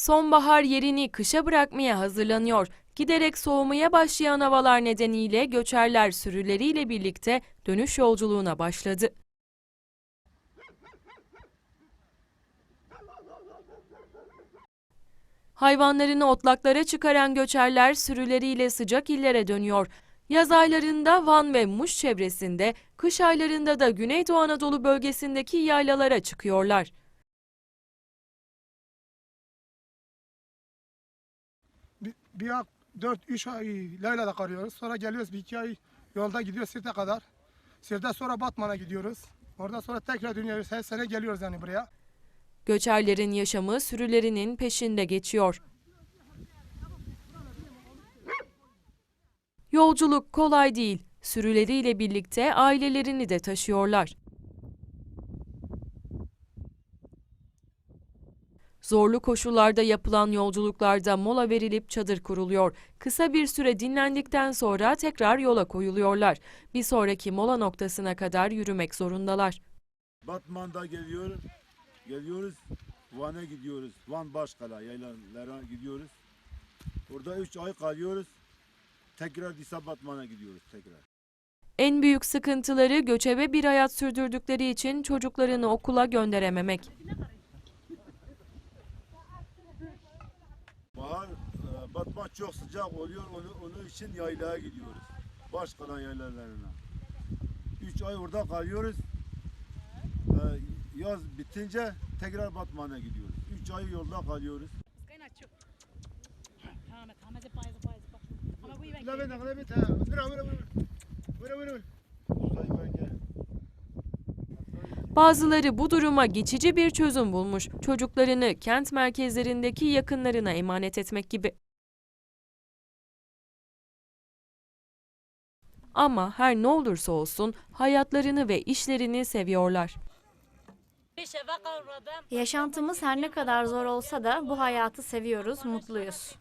Sonbahar yerini kışa bırakmaya hazırlanıyor. Giderek soğumaya başlayan havalar nedeniyle göçerler sürüleriyle birlikte dönüş yolculuğuna başladı. Hayvanlarını otlaklara çıkaran göçerler sürüleriyle sıcak illere dönüyor. Yaz aylarında Van ve Muş çevresinde, kış aylarında da Güneydoğu Anadolu bölgesindeki yaylalara çıkıyorlar. Bir, bir ay, 4-3 ay Layla'da kalıyoruz. Sonra geliyoruz bir iki ay yolda gidiyoruz Sirt'e kadar. Sirt'ten sonra Batman'a gidiyoruz. Oradan sonra tekrar dönüyoruz. Her sene geliyoruz yani buraya. Göçerlerin yaşamı sürülerinin peşinde geçiyor. Yolculuk kolay değil. Sürüleriyle birlikte ailelerini de taşıyorlar. Zorlu koşullarda yapılan yolculuklarda mola verilip çadır kuruluyor. Kısa bir süre dinlendikten sonra tekrar yola koyuluyorlar. Bir sonraki mola noktasına kadar yürümek zorundalar. Batman'da geliyoruz. Geliyoruz. Van'a gidiyoruz. Van Başkala yaylalara gidiyoruz. Orada 3 ay kalıyoruz. Tekrar Disa Batman'a gidiyoruz tekrar. En büyük sıkıntıları göçebe bir hayat sürdürdükleri için çocuklarını okula gönderememek. Çok sıcak oluyor. Onu, onun için yaylaya gidiyoruz. Başkala yaylalarına. 3 ay orada kalıyoruz. E, yaz bitince tekrar Batman'a gidiyoruz. 3 ay yolda kalıyoruz. Bazıları bu duruma geçici bir çözüm bulmuş. Çocuklarını kent merkezlerindeki yakınlarına emanet etmek gibi. Ama her ne olursa olsun hayatlarını ve işlerini seviyorlar. Yaşantımız her ne kadar zor olsa da bu hayatı seviyoruz, mutluyuz.